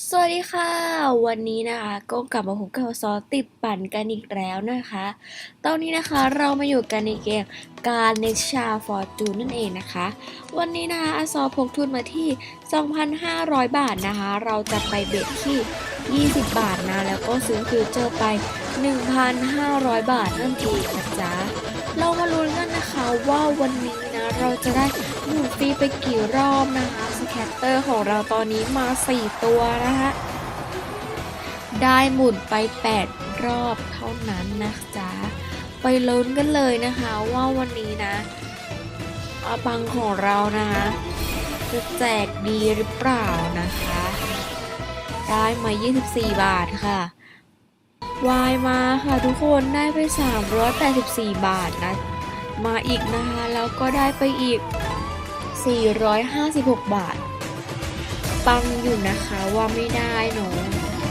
สวัสดีค่ะ วันนี้นะคะก็กลับมาพบกับซอติดปั่นกันอีกแล้วนะคะ ตอนนี้นะคะเรามาอยู่กันในเกมการเนชาฟอร์จูนนั่นเองนะคะ วันนี้นะคะอาซอพกทุนมาที่ 2,500 บาทนะคะ เราจะไปเบ็ดที่ 20 บาทนะ แล้วก็ซื้อฟิวเจอร์ไป 1,500 บาทนั่นเองนะจ๊ะ เรามาลุ้นกันนะคะว่าวันนี้นะเราจะได้หมุนฟรีไปกี่รอบนะคะสแคตเตอร์ของเราตอนนี้มา 4 ตัวนะคะได้หมุนไป 8 รอบเท่านั้นนะจ๊ะไปลุ้นกันเลยนะคะว่าวันนี้นะอาบังของเรานะคะจะแจกดีหรือเปล่านะคะ ได้มา 24 บาทค่ะ วายมาค่ะทุกคนได้ไป 384 บาทนะ มาอีกนะคะ แล้วก็ได้ไปอีก 456 บาท ปังอยู่นะคะว่าไม่ได้เนอะ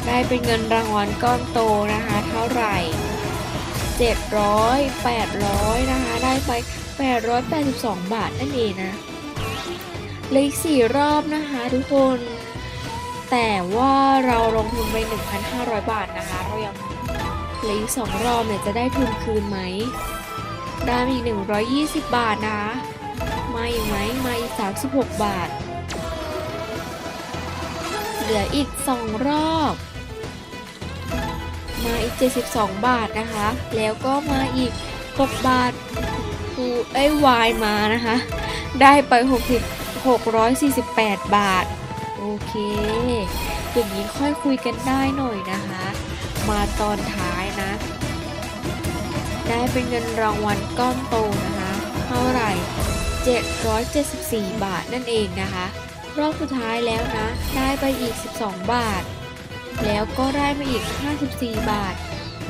ได้เป็นเงินรางวัลก้อนโตนะคะ เท่าไหร่ 700 800 นะคะ ได้ไป 882 บาทนั่นเองนะเหลืออีก 4 รอบนะคะทุกคนแต่ว่าเราลงทุนไป 1,500 บาทนะคะ เรายัง เหลืออีก2รอบเนี่ยจะได้ทุนคืนไหม ได้มอีก 120 บาทนะ มาอีกไหมมาอีก 36 บาท เหลืออีก 2 รอบ มาอีก 72 บาทนะคะ แล้วก็มาอีก 6 บาทคูเอ้วายมานะคะ ได้ไป 60 648 บาท โอเคอย่างนี้ค่อยคุยกันได้หน่อยนะคะ มาตอนท้ายนะ ได้เป็นเงินรางวัลก้อนโตนะคะ เท่าไหร่ 774 บาทนั่นเองนะคะ รอบสุดท้ายแล้วนะ ได้ไปอีก 12 บาท แล้วก็ได้มาอีก 54 บาท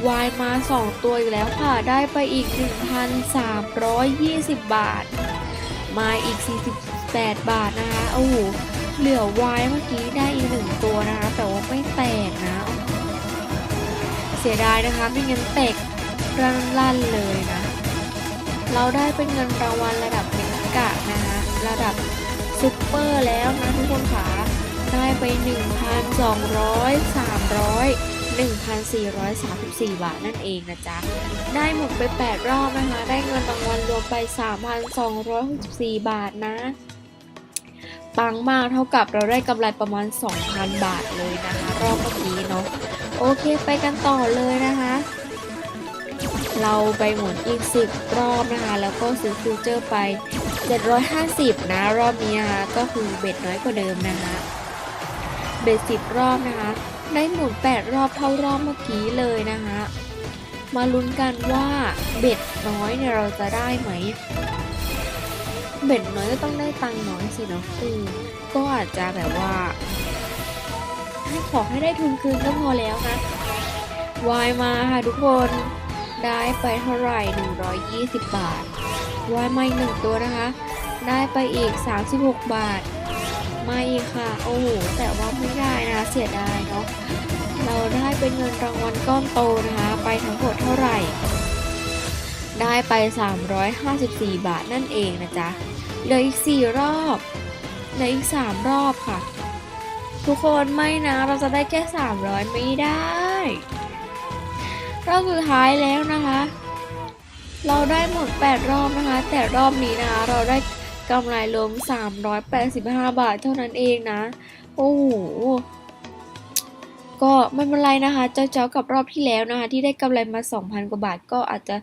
วายมา 2 ตัวอีกแล้วค่ะ ได้ไปอีก 1,320 บาท มาอีก 48 บาทนะคะ โอ้โห เหลือวายเมื่อกี้ได้อีกหนึ่งตัวนะคะ แต่ เสียดายนะคะไม่งั้นแตกรันลั่นเลยนะ เราได้เป็นเงินรางวัลระดับเมกะนะคะระดับซุปเปอร์แล้วนะทุกคนค่ะได้ไป 1,200 300 1,434 บาทนั่นเองนะจ๊ะ ได้หมดไป 8 รอบนะคะ ได้เงินรางวัลรวมไป 3,264 บาทนะปังมากเท่ากับเราได้กำไรประมาณ 2,000 บาทเลยนะคะ รอบเมื่อกี้เนาะ โอเคไปกันต่อเลยนะคะ เราไปหมุนอีก 10 รอบนะคะ แล้วก็ซื้อฟิวเจอร์ไป 750 นะ รอบนี้นะคะก็คือเบ็ดน้อยกว่าเดิมนะคะ เบ็ด 10 รอบนะคะ ได้หมุน 8 รอบเท่ารอบเมื่อกี้เลยนะคะ มาลุ้นกันว่าเบ็ดน้อยเนี่ยเราจะได้ไหม เบ็ดน้อยก็ต้องได้ตังค์น้อยสิเนาะอือก็อาจจะแบบว่า ขอให้ได้ทุนคืนก็พอแล้วนะวายมาค่ะทุกคน ได้ไปเท่าไหร่ 120 บาทวายมาอีกหนึ่งตัวนะคะ ได้ไปอีก 36 บาท มาอีกค่ะ โอ้โห แต่ว่าไม่ได้นะ เสียดายเนาะ เราได้เป็นเงินรางวัลก้อนโตนะคะ ไปทั้งหมดเท่าไหร่ ได้ไป 354 บาทนั่นเองนะจ๊ะ เหลืออีก 4 รอบ เหลืออีก 3 รอบค่ะ ทุกคนไม่นะเราจะได้แค่ 300 ไม่ได้ รอบสุดท้ายแล้วนะคะ เราได้หมด 8 รอบนะคะ แต่รอบนี้นะคะ เราได้กำไรรวม385 บาทเท่านั้นเองนะ โอ้โหก็ไม่เป็นไรนะคะเจ้าๆกับรอบที่แล้วนะคะ ที่ได้กำไรมา 2,000 กว่าบาทก็อาจจะ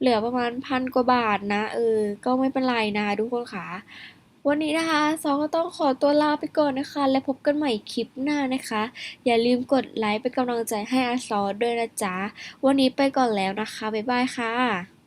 เหลือประมาณพันกว่าบาทนะเออก็ไม่เป็นไรนะคะทุกคนค่ะ วันนี้นะคะซอก็ต้องขอตัวลาไปก่อนนะคะ และพบกันใหม่คลิปหน้านะคะ อย่าลืมกดไลค์เป็นกำลังใจให้อาซอด้วยนะจ๊ะ วันนี้ไปก่อนแล้วนะคะ บ๊ายบายค่ะ